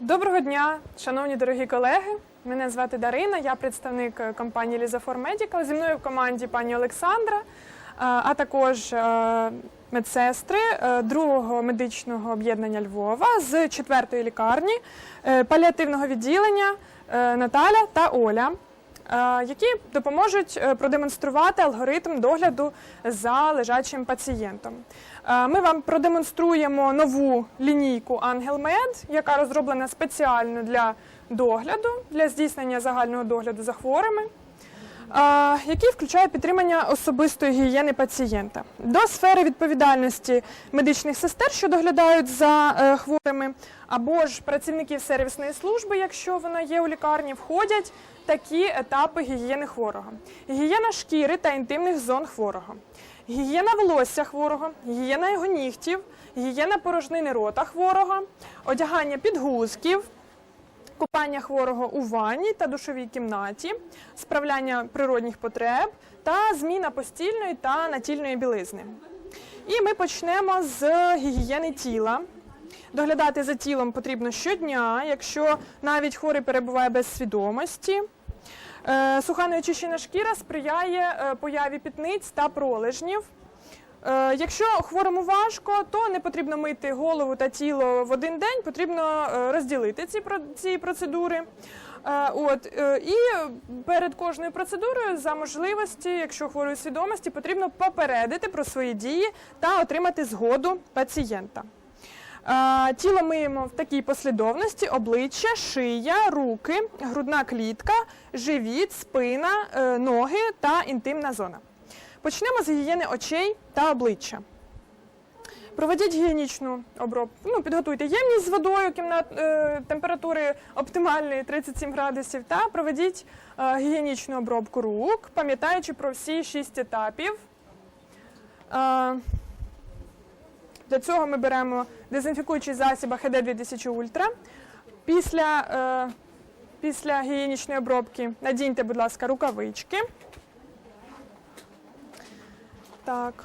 Доброго дня, шановні дорогі колеги. Мене звати Дарина, я представник е, компанії Лізафор Medical. Зі мною в команді пані Олександра, е, а також е, медсестри другого медичного об'єднання Львова з четвертої лікарні паліативного відділення Наталя та Оля. Е, Які допоможуть е, продемонструвати алгоритм догляду за лежачим пацієнтом. Е, Ми вам продемонструємо нову лінійку AngelMed, яка розроблена спеціально для догляду, для здійснення загального догляду за хворими, який включає підтримання особистої гігієни пацієнта. До сфери відповідальності медичних сестер, що доглядають за е, хворими, або ж працівників сервісної служби, якщо вона є у лікарні, входять такі етапи гігієни хворого: гігієна шкіри та інтимних зон хворого. Гігієна волосся хворого, гігієна його нігтів, гігієна порожнини рота хворого, одягання підгузків, купання хворого у ванні та душовій кімнаті, справляння природних потреб та зміна постільної та натільної білизни. І ми почнемо з гігієни тіла. Доглядати за тілом потрібно щодня, якщо навіть хворий перебуває без свідомості. Е, Суха неочищена шкіра сприяє е, появі пітниць та пролежнів. Е, Якщо хворому важко, то не потрібно мити голову та тіло в один день, потрібно е, розділити ці, ці процедури. Е, От, і перед кожною процедурою, за можливості, якщо хворий у свідомості, потрібно попередити про свої дії та отримати згоду пацієнта. Тіло миємо в такій послідовності: обличчя, шия, руки, грудна клітка, живіт, спина, ноги та інтимна зона. Почнемо з гігієни очей та обличчя. Проведіть гігієнічну обробку. Ну, підготуйте ємність з водою кімнат, е, температури оптимальної 37 градусів та проведіть е, гігієнічну обробку рук, пам'ятаючи про всі шість етапів. Е, для цього ми беремо дезінфікуючий засіб AHD 2000 Ultra. Після, е, після гігієнічної обробки надіньте, будь ласка, рукавички. Так.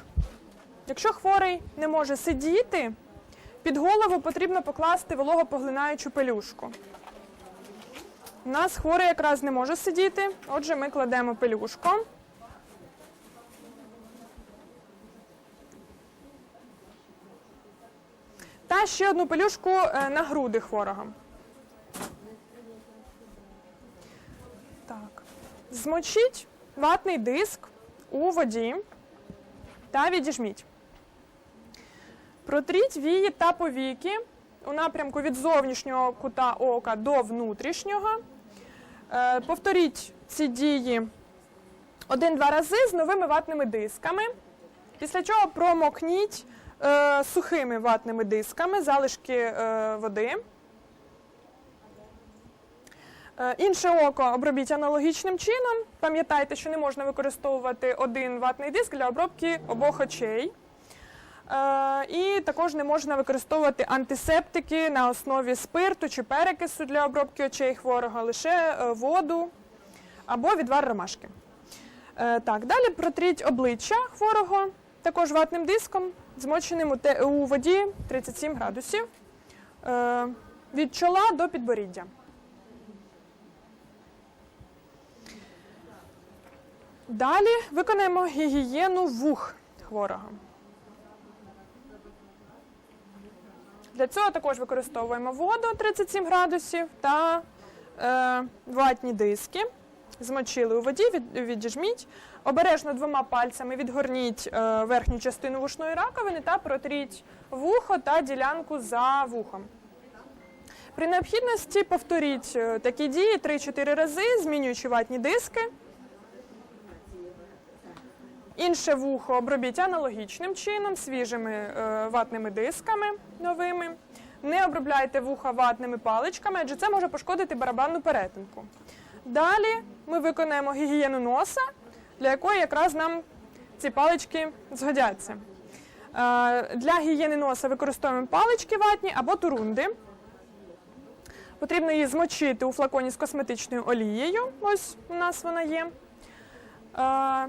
Якщо хворий не може сидіти, під голову потрібно покласти вологопоглинаючу пелюшку. У нас хворий якраз не може сидіти, отже, ми кладемо пелюшку. Та ще одну пелюшку е, на груди хворого. Так. Змочіть ватний диск у воді та відіжміть. Протріть вії та повіки у напрямку від зовнішнього кута ока до внутрішнього. Е, Повторіть ці дії один-два рази з новими ватними дисками. Після чого промокніть е, сухими ватними дисками залишки е, води. Е, Інше око обробіть аналогічним чином. Пам'ятайте, що не можна використовувати один ватний диск для обробки обох очей. Е, І також не можна використовувати антисептики на основі спирту чи перекису для обробки очей хворого, лише е, воду або відвар ромашки. Так, далі протріть обличчя хворого також ватним диском, змоченим у, воді 37 градусів від чола до підборіддя. Далі виконаємо гігієну вух хворого. Для цього також використовуємо воду 37 градусів та е, ватні диски. Змочили у воді, від, відіжміть. Обережно двома пальцями відгорніть е, верхню частину вушної раковини та протріть вухо та ділянку за вухом. При необхідності повторіть е, такі дії 3-4 рази, змінюючи ватні диски. Інше вухо обробіть аналогічним чином, свіжими е, ватними дисками новими. Не обробляйте вуха ватними паличками, адже це може пошкодити барабанну перетинку. Далі ми виконаємо гігієну носа, для якої якраз нам ці палички згодяться. Е, для гігієни носа використовуємо палички ватні або турунди. Потрібно її змочити у флаконі з косметичною олією. Ось у нас вона є. Е,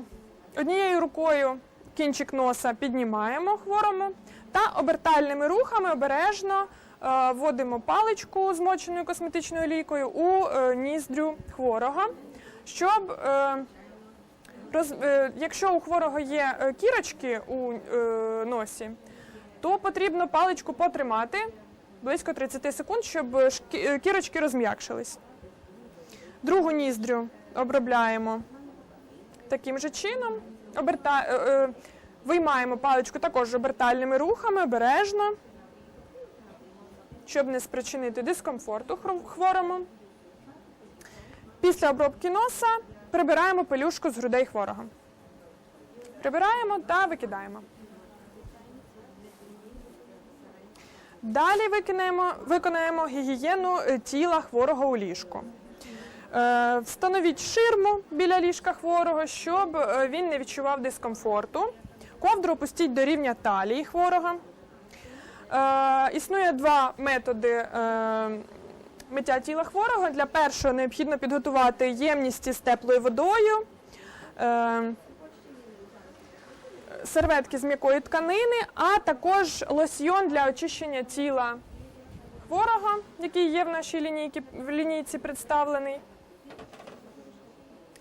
Однією рукою кінчик носа піднімаємо хворому та обертальними рухами обережно е, вводимо паличку змоченою косметичною олійкою у е, ніздрю хворого, щоб е, якщо у хворого є кірочки у носі, то потрібно паличку потримати близько 30 секунд, щоб кірочки розм'якшились. Другу ніздрю обробляємо таким же чином. Оберта... е, е, Виймаємо паличку також обертальними рухами, обережно, щоб не спричинити дискомфорту хворому. Після обробки носа прибираємо пелюшку з грудей хворого. Прибираємо та викидаємо. Далі викинаємо, виконаємо гігієну е, тіла хворого у ліжку. Е, Встановіть ширму біля ліжка хворого, щоб е, він не відчував дискомфорту. Ковдру опустіть до рівня талії хворого. Е, Існує два методи миття тіла хворого. Для першого необхідно підготувати ємність із теплою водою. Серветки з м'якої тканини, а також лосьйон для очищення тіла хворого, який є в нашій лінійці представлений.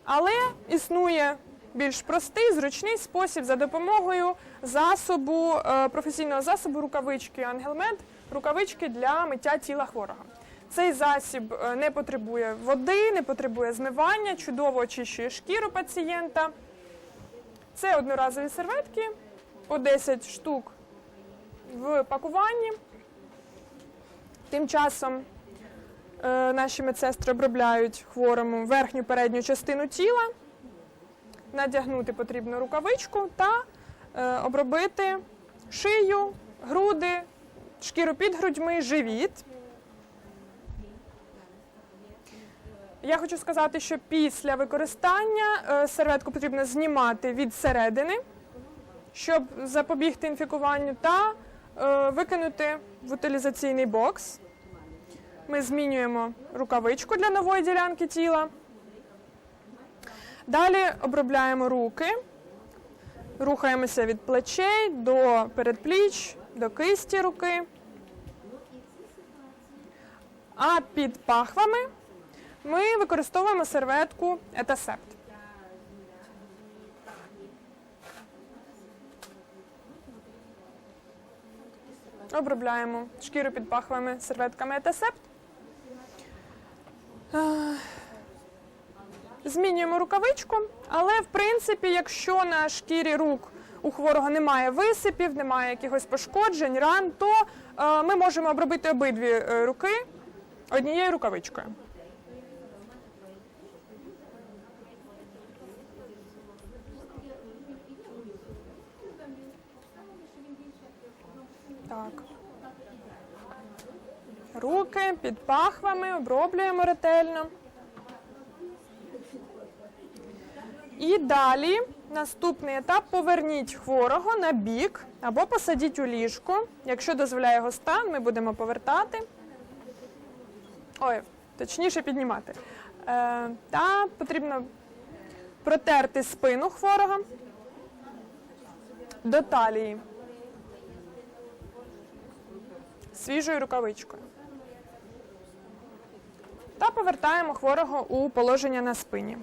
Але існує більш простий, зручний спосіб за допомогою засобу, е, професійного засобу рукавички Ангелмед, рукавички для миття тіла хворого. Цей засіб е, не потребує води, не потребує змивання, чудово очищує шкіру пацієнта. Це одноразові серветки по 10 штук в пакуванні. Тим часом наші медсестри обробляють хворому верхню передню частину тіла. Надягнути потрібно рукавичку та е, обробити шию, груди, шкіру під грудьми, живіт. Я хочу сказати, що після використання е, серветку потрібно знімати від середини, щоб запобігти інфікуванню, та е, викинути в утилізаційний бокс. Ми змінюємо рукавичку для нової ділянки тіла. Далі обробляємо руки, рухаємося від плечей до передпліч, до кисті руки. А під пахвами ми використовуємо серветку Етасепт. Обробляємо шкіру під пахвами серветками Етасепт. Змінюємо рукавичку, але в принципі, якщо на шкірі рук у хворого немає висипів, немає якихось пошкоджень, ран, то е, ми можемо обробити обидві е, руки однією рукавичкою. Так. Руки під пахвами оброблюємо ретельно. І далі наступний етап поверніть хворого на бік або посадіть у ліжко. Якщо дозволяє його стан, ми будемо повертати. Ой, точніше піднімати. Е, та потрібно протерти спину хворого до талії свіжою рукавичкою. Та повертаємо хворого у положення на спині.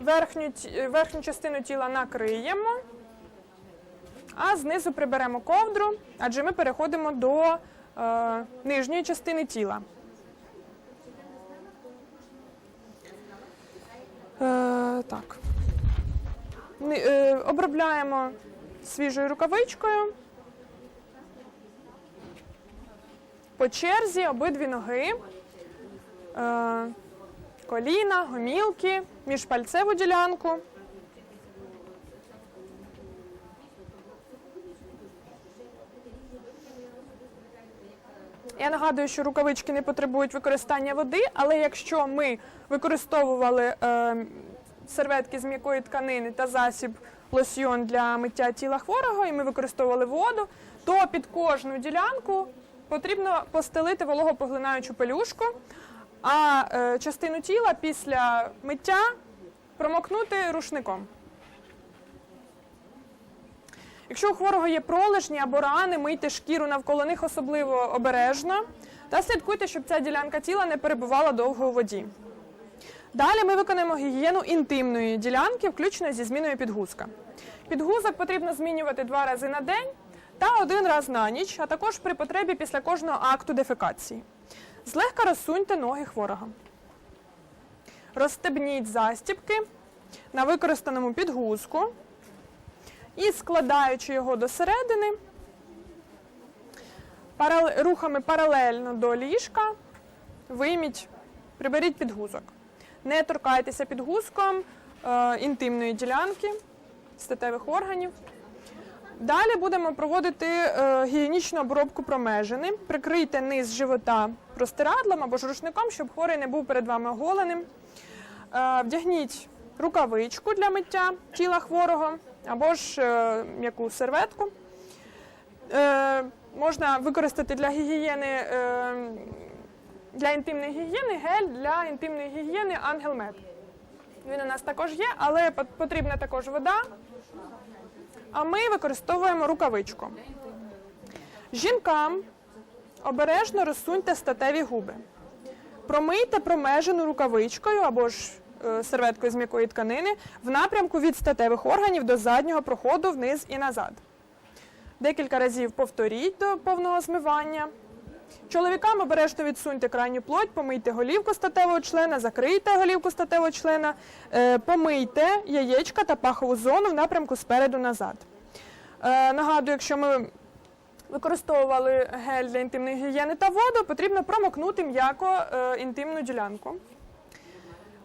Верхню, верхню частину тіла накриємо, а знизу приберемо ковдру, адже ми переходимо до е, нижньої частини тіла. Е, так. Е, обробляємо свіжою рукавичкою. По черзі обидві ноги, е, коліна, гомілки, міжпальцеву ділянку. Я нагадую, що рукавички не потребують використання води, але якщо ми використовували е, серветки з м'якої тканини та засіб лосьйон для миття тіла хворого, і ми використовували воду, то під кожну ділянку потрібно постелити вологопоглинаючу пелюшку, а е, частину тіла після миття промокнути рушником. Якщо у хворого є пролежні або рани, мийте шкіру навколо них особливо обережно та слідкуйте, щоб ця ділянка тіла не перебувала довго у воді. Далі ми виконаємо гігієну інтимної ділянки, включно зі зміною підгузка. Підгузок потрібно змінювати два рази на день та один раз на ніч, а також при потребі після кожного акту дефекації. Злегка розсуньте ноги хворого. Розстебніть застібки на використаному підгузку і складаючи його до середини, рухами паралельно до ліжка, вийміть, приберіть підгузок. Не торкайтеся підгузком е, інтимної ділянки, статевих органів. Далі будемо проводити е, гігієнічну обробку промежини. Прикрийте низ живота простирадлом або ж рушником, щоб хворий не був перед вами оголеним. Е, вдягніть рукавичку для миття тіла хворого або ж е, м'яку серветку. Можна використати для гігієни, для інтимної гігієни гель для інтимної гігієни Ангелмед. Він у нас також є, але потрібна також вода. А ми використовуємо рукавичку. Жінкам обережно розсуньте статеві губи. Промийте промежену рукавичкою або ж е, серветкою з м'якої тканини в напрямку від статевих органів до заднього проходу вниз і назад. Декілька разів повторіть до повного змивання. Чоловікам обережно відсуньте крайню плоть, помийте голівку статевого члена, закрийте голівку статевого члена, е, помийте яєчка та пахову зону в напрямку спереду назад. Е, Нагадую, якщо ми використовували гель для інтимної гігієни та воду, потрібно промокнути м'яко е, інтимну ділянку.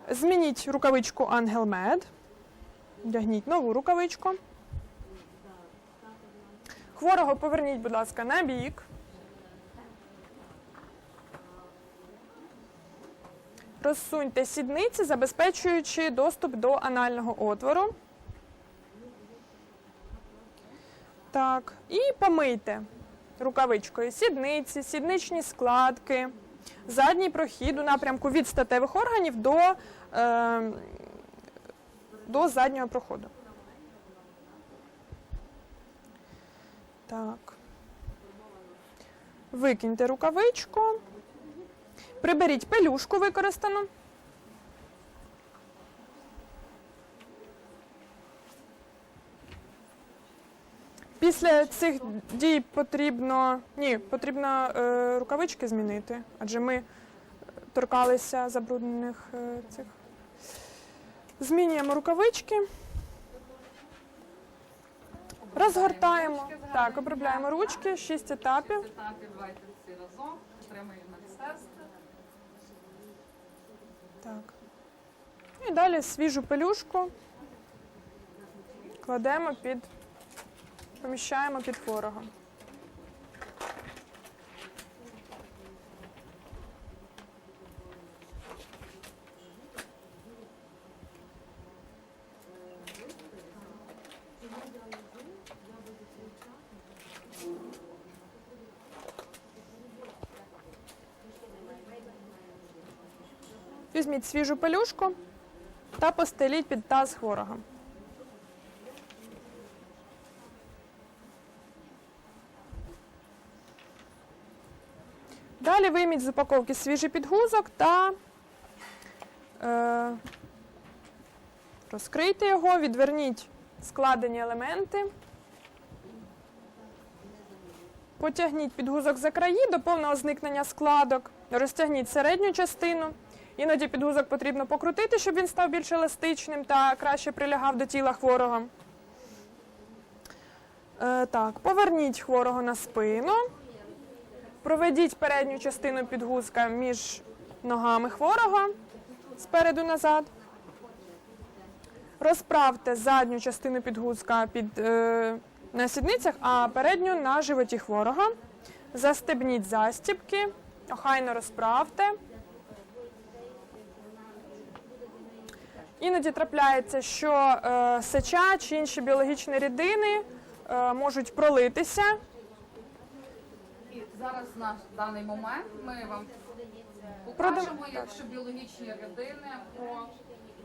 Змініть рукавичку Ангел Мед. Вдягніть нову рукавичку. Хворого поверніть, будь ласка, на бік. Розсуньте сідниці, забезпечуючи доступ до анального отвору. Так, і помийте рукавичкою сідниці, сідничні складки, задній прохід у напрямку від статевих органів до, е, до заднього проходу. Так. Викиньте рукавичку. Приберіть пелюшку використану. Після цих дій потрібно ні, потрібно е, рукавички змінити, адже ми торкалися забруднених е, цих. Змінюємо рукавички. Розгортаємо. Так, обробляємо ручки, шість етапів. етапів давайте всі разом. Підтримуємо медсестри. Так. І далі свіжу пелюшку кладемо під, поміщаємо під хворого. Візьміть свіжу пелюшку та постеліть під таз хворого. Далі вийміть з упаковки свіжий підгузок та е, розкрийте його, відверніть складені елементи. Потягніть підгузок за краї до повного зникнення складок, розтягніть середню частину. Іноді підгузок потрібно покрутити, щоб він став більш еластичним та краще прилягав до тіла хворого. Е, так, поверніть хворого на спину. Проведіть передню частину підгузка між ногами хворого спереду назад. Розправте задню частину підгузка під, е, на сідницях, а передню на животі хворого. Застебніть застібки, охайно розправте. Іноді трапляється, що е, сеча чи інші біологічні рідини е, можуть пролитися. І зараз на даний момент ми вам покажемо, якщо біологічні рідини по-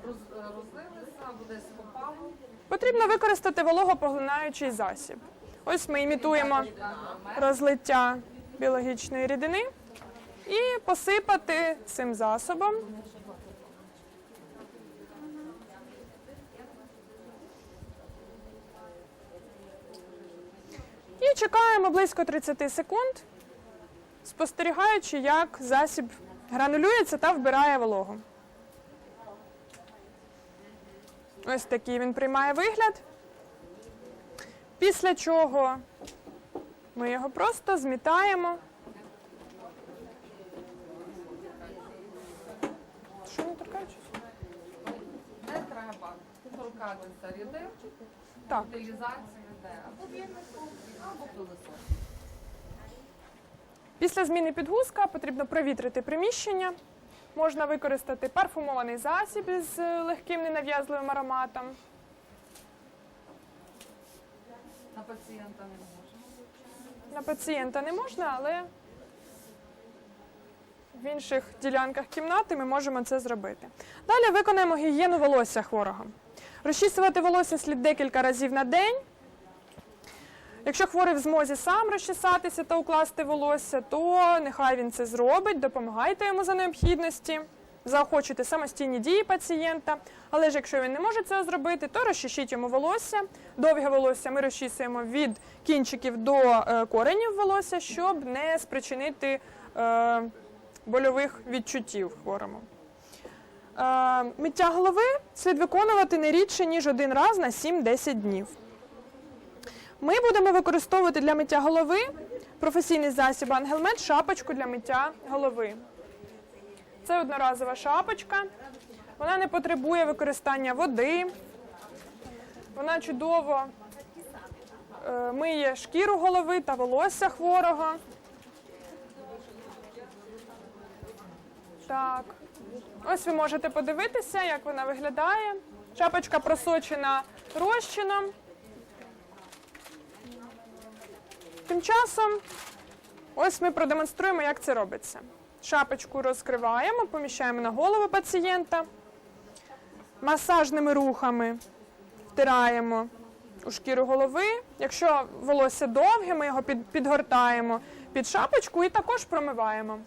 розлилися, буде попалу, потрібно використати вологопоглинаючий засіб. Ось ми імітуємо розлиття біологічної рідини і посипати цим засобом. І чекаємо близько 30 секунд, спостерігаючи, як засіб гранулюється та вбирає вологу. Ось такий він приймає вигляд. Після чого ми його просто змітаємо. Що не торкаючись? Не треба торкатися рідин, Так. Йде або або. Після зміни підгузка потрібно провітрити приміщення. Можна використати парфумований засіб із легким ненав'язливим ароматом. На пацієнта не можемо. На пацієнта не можна, але в інших ділянках кімнати ми можемо це зробити. Далі виконаємо гігієну волосся хворого. Розчісувати волосся слід декілька разів на день. Якщо хворий в змозі сам розчесатися та укласти волосся, то нехай він це зробить, допомагайте йому за необхідності, заохочуйте самостійні дії пацієнта. Але ж якщо він не може цього зробити, то розчешіть йому волосся. Довге волосся ми розчісуємо від кінчиків до е, коренів волосся, щоб не спричинити е, больових відчуттів хворому. Е, миття голови слід виконувати не рідше, ніж один раз на 7-10 днів. Ми будемо використовувати для миття голови професійний засіб Ангелмед шапочку для миття голови. Це одноразова шапочка. Вона не потребує використання води. Вона чудово е, миє шкіру голови та волосся хворого. Так. Ось ви можете подивитися, як вона виглядає. Шапочка просочена розчином. Тим часом, ось ми продемонструємо, як це робиться. Шапочку розкриваємо, поміщаємо на голову пацієнта. Масажними рухами втираємо у шкіру голови. Якщо волосся довге, ми його підгортаємо під шапочку і також промиваємо.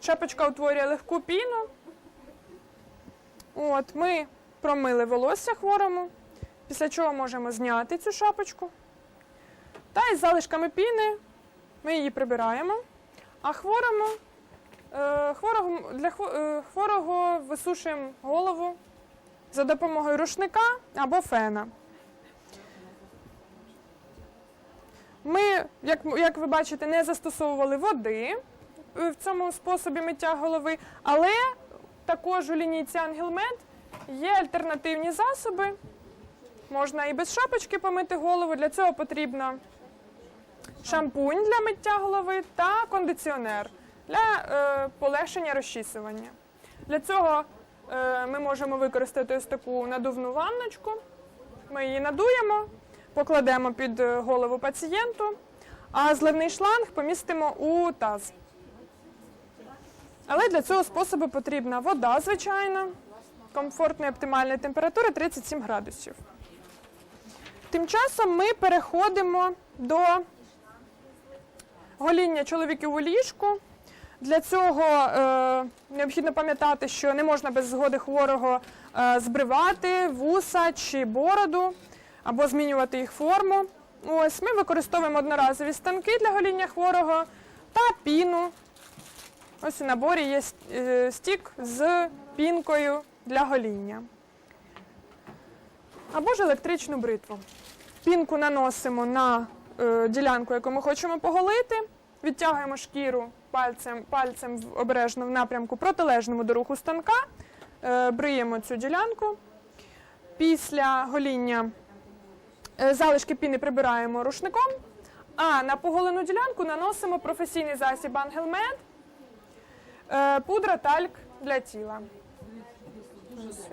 Шапочка утворює легку піну. От, ми промили волосся хворому, після чого можемо зняти цю шапочку. Та із залишками піни ми її прибираємо. А хворому, е, хворого, для е, хворого висушуємо голову за допомогою рушника або фена. Ми, як, як ви бачите, не застосовували води в цьому способі миття голови, але також у лінійці Ангелмед є альтернативні засоби. Можна і без шапочки помити голову. Для цього потрібно шампунь для миття голови та кондиціонер для е, полегшення розчісування. Для цього е, ми можемо використати ось таку надувну ванночку. Ми її надуємо, покладемо під е, голову пацієнту, а зливний шланг помістимо у таз. Але для цього способу потрібна вода, звичайно, комфортної оптимальної температури 37 градусів. Тим часом ми переходимо до гоління чоловіків у ліжку. Для цього е, необхідно пам'ятати, що не можна без згоди хворого е, збривати вуса чи бороду або змінювати їх форму. Ось ми використовуємо одноразові станки для гоління хворого та піну. Ось у наборі є е, стік з пінкою для гоління. Або ж електричну бритву. Пінку наносимо на е, ділянку, яку ми хочемо поголити, відтягуємо шкіру пальцем, пальцем обережно в напрямку протилежному до руху станка, е, бриємо цю ділянку. Після гоління е, залишки піни прибираємо рушником, а на поголену ділянку наносимо професійний засіб Ангелмед, пудра тальк для тіла.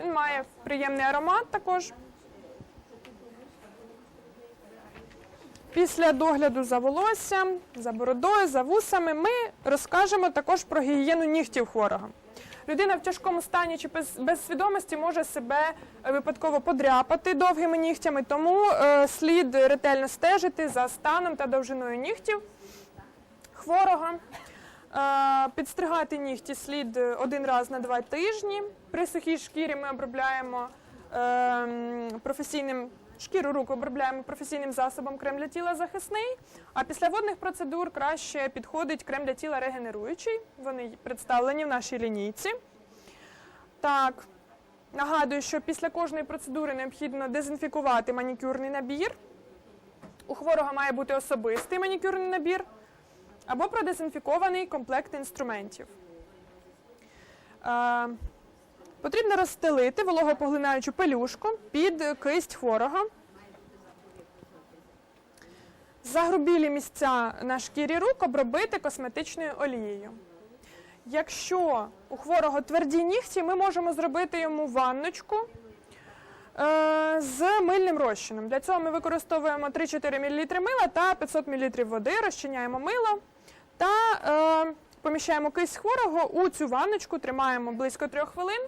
Він має приємний аромат також. Після догляду за волоссям, за бородою, за вусами ми розкажемо також про гігієну нігтів хворого. Людина в тяжкому стані чи без, без свідомості може себе е, випадково подряпати довгими нігтями, тому е, слід ретельно стежити за станом та довжиною нігтів хворого. Е, Підстригати нігті слід е, один раз на два тижні. При сухій шкірі ми обробляємо е, професійним шкіру рук обробляємо професійним засобом крем для тіла захисний. А після водних процедур краще підходить крем для тіла регенеруючий. Вони представлені в нашій лінійці. Так, нагадую, що після кожної процедури необхідно дезінфікувати манікюрний набір. У хворого має бути особистий манікюрний набір або продезінфікований комплект інструментів. Потрібно розстелити вологопоглинаючу пелюшку під кисть хворого. Загрубілі місця на шкірі рук обробити косметичною олією. Якщо у хворого тверді нігті, ми можемо зробити йому ванночку е, з мильним розчином. Для цього ми використовуємо 3-4 мл мила та 500 мл води, розчиняємо мило та е, поміщаємо кисть хворого у цю ванночку, тримаємо близько 3 хвилин,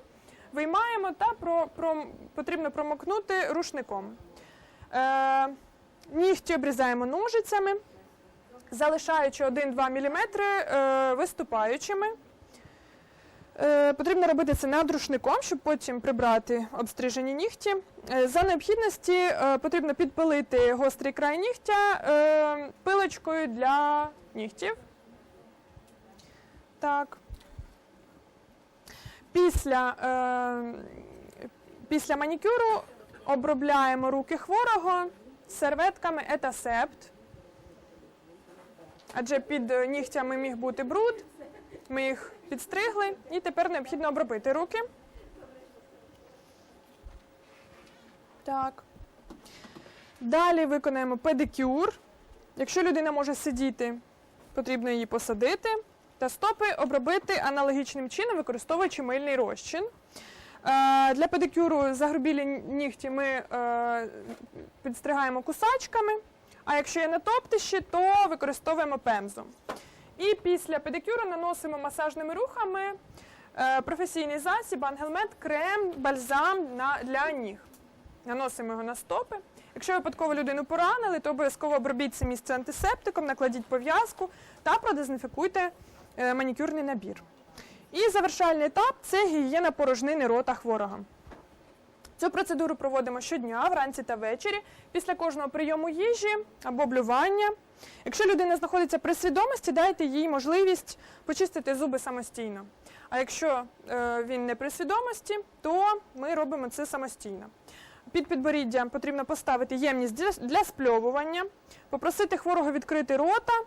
виймаємо та про, про, потрібно промокнути рушником. Е, нігті обрізаємо ножицями, залишаючи 1-2 мм е, виступаючими. Е, Потрібно робити це над рушником, щоб потім прибрати обстрижені нігті. Е, За необхідності е, потрібно підпилити гострий край нігтя е, пилочкою для нігтів. Так. Після, е, після манікюру обробляємо руки хворого серветками етасепт. Адже під нігтями міг бути бруд. Ми їх підстригли і тепер необхідно обробити руки. Так. Далі виконаємо педикюр. Якщо людина може сидіти, потрібно її посадити. Та стопи обробити аналогічним чином, використовуючи мильний розчин. Е, Для педикюру загрубілі нігті ми е, підстригаємо кусачками, а якщо є натоптищі, то використовуємо пемзу. І після педикюру наносимо масажними рухами е, професійний засіб, ангелмет, крем, бальзам для ніг. Наносимо його на стопи. Якщо випадково людину поранили, то обов'язково обробіть це місце антисептиком, накладіть пов'язку та продезінфікуйте манікюрний набір. І завершальний етап це гігієна порожнини рота хворого. Цю процедуру проводимо щодня, вранці та ввечері, після кожного прийому їжі або блювання. Якщо людина знаходиться при свідомості, дайте їй можливість почистити зуби самостійно. А якщо е, він не при свідомості, то ми робимо це самостійно. Під підборіддя потрібно поставити ємність для, спльовування, попросити хворого відкрити рота е,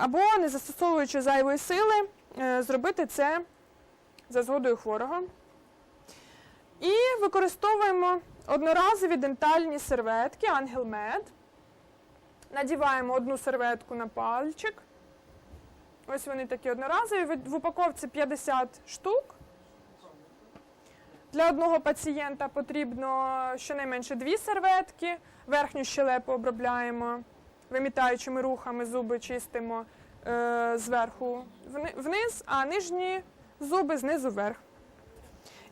або, не застосовуючи зайвої сили, е, зробити це за згодою хворого. І використовуємо одноразові дентальні серветки Ангел Мед. Надіваємо одну серветку на пальчик. Ось вони такі одноразові. В упаковці 50 штук. Для одного пацієнта потрібно щонайменше дві серветки. Верхню щелепу обробляємо вимітаючими рухами, зуби чистимо е, зверху вниз, а нижні зуби знизу вверх.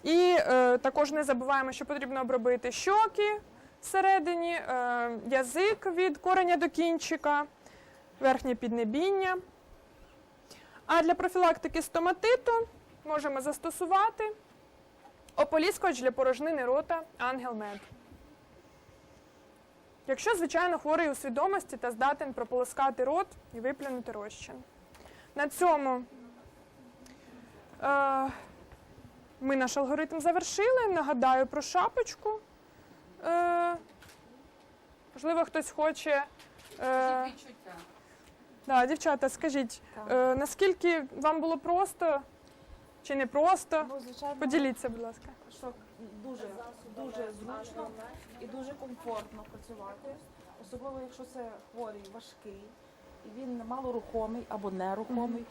І е, також не забуваємо, що потрібно обробити щоки всередині, е, язик від кореня до кінчика, верхнє піднебіння. А для профілактики стоматиту можемо застосувати ополіскувач для порожнини рота Ангел Мед. Якщо, звичайно, хворий у свідомості та здатен прополоскати рот і виплюнути розчин. На цьому е, ми наш алгоритм завершили. Нагадаю про шапочку. Е, можливо, хтось хоче. Е, відчуття? да, дівчата, скажіть, е, наскільки вам було просто чи не просто? Ну, звичайно, Поділіться, будь ласка. що дуже, дуже зручно і дуже комфортно працювати, особливо якщо це хворий важкий, і він малорухомий або нерухомий,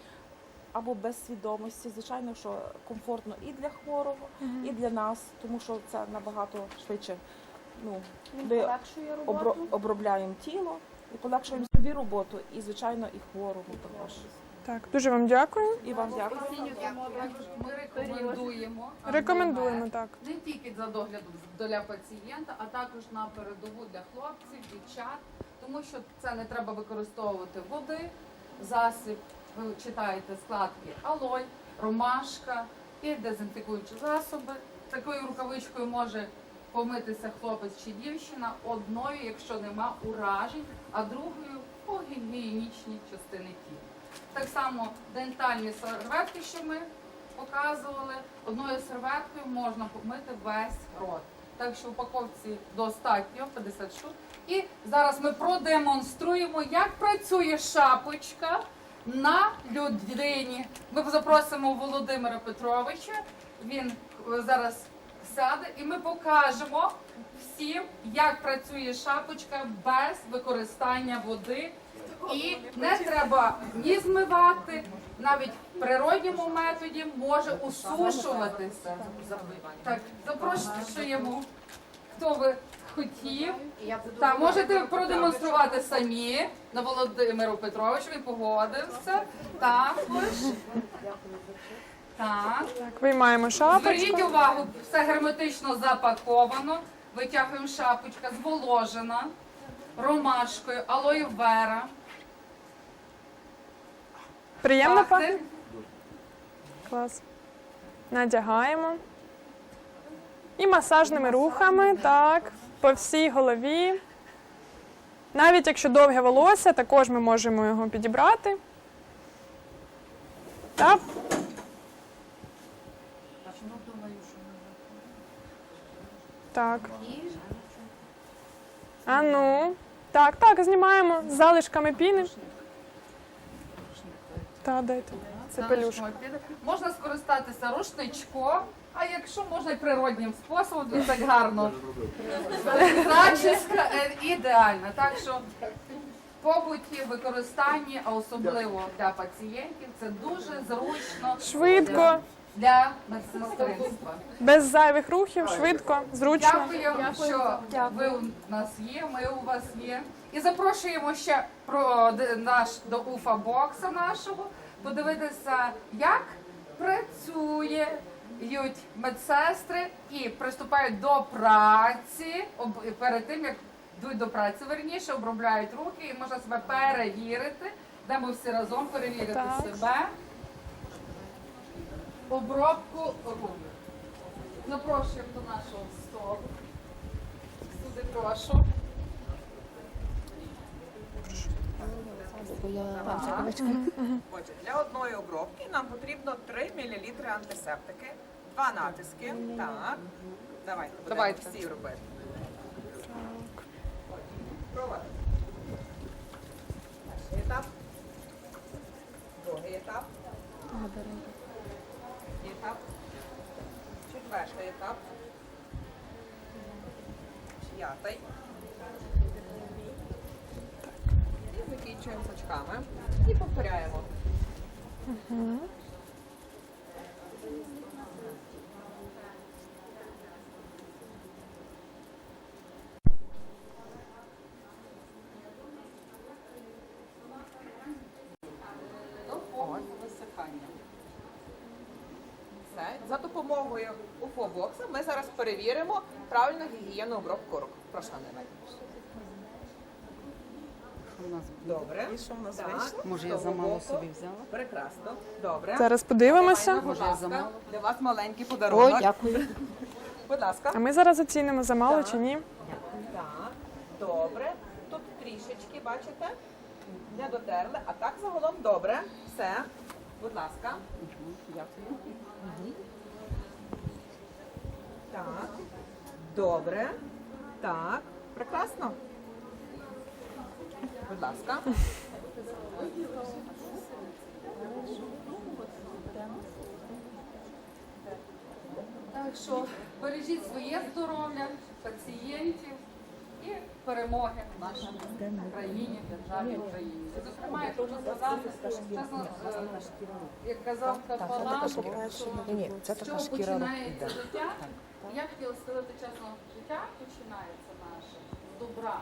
або без свідомості. Звичайно, що комфортно і для хворого, і для нас, тому що це набагато швидше. Ну, Він ми полегшує обро- роботу. обробляємо тіло і полегшуємо собі роботу, і звичайно, і хворому також. Так, дуже вам дякую. І вам дякую. Ми рекомендуємо. Рекомендуємо так. не тільки за доглядом для пацієнта, а також на передову для хлопців, дівчат, тому що це не треба використовувати води, засіб. Ви читаєте складки алой, ромашка і дезінфікуючі засоби. Такою рукавичкою може помитися хлопець чи дівчина одною, якщо нема уражень, а другою по гігієнічній частини тіла. Так само дентальні серветки, що ми показували, одною серветкою можна помити весь рот. Так що в упаковці достатньо 50 штук. І зараз ми продемонструємо, як працює шапочка на людині. Ми запросимо Володимира Петровича. Він е, зараз сяде, і ми покажемо всім, як працює шапочка без використання води. І не треба ні змивати, навіть в природньому методі може усушуватися. Так, запрошуємо, хто би хотів. Так, можете продемонструвати самі на Володимиру Петровичу, він погодився. Також. Так. Так, виймаємо шапочку. Зверніть увагу, все герметично запаковано. Витягуємо шапочка, зволожена, ромашкою, алоє вера. Приємно Пахне. Клас. Надягаємо. І масажними рухами, так, по всій голові. Навіть якщо довге волосся, також ми можемо його підібрати. Так. Так. А ну. Так, так, знімаємо з залишками піни. Та, дайте. Це пелюшка. Можна скористатися рушничком, а якщо можна і природнім способом, то так гарно. Зачіска е, ідеальна. Так що в побуті, використанні, а особливо для пацієнтів, це дуже зручно Швидко, для медсестринства. без зайвих рухів, швидко, зручно. Дякую, що ви у нас є, ми у вас є. І запрошуємо ще про наш до Уфа бокса нашого подивитися, як працюють медсестри і приступають до праці перед тим, як йдуть до праці, верніше обробляють руки і можна себе перевірити, де ми всі разом перевірити Так. себе. Обробку рук. Запрошуємо до нашого столу. Сюди прошу. Отже, для одної обробки нам потрібно 3 мл антисептики, два натиски. Так. Давайте будемо Давайте. всі робити. Проводимо. Перший етап. Другий етап. Третій етап. Четвертий етап. П'ятий. Закінчуємо пучками. І повторяємо. Повного За допомогою УФО-бокса ми зараз перевіримо правильну гігієну обробку рук. Прошу, Анна. Добре. І що в нас вийшло? Може, я замало собі взяла? Прекрасно. Добре. Зараз подивимося. Будь Може, я ласка, замало? для вас маленький подарунок. Ой, дякую. Будь ласка. А ми зараз оцінимо замало чи ні. Так, добре. Тут трішечки, бачите? Не дотерли, а так загалом добре. Все. Будь ласка. Дякую. Так. Добре. Так. Прекрасно. Будь ласка. Так що бережіть своє здоров'я, пацієнтів і перемоги в нашій країні, державі Україні. Зокрема, я хочу сказати, чесно, е, як казав Кафалан, що з чого починається життя. Я хотіла сказати чесно, життя починається наше з добра.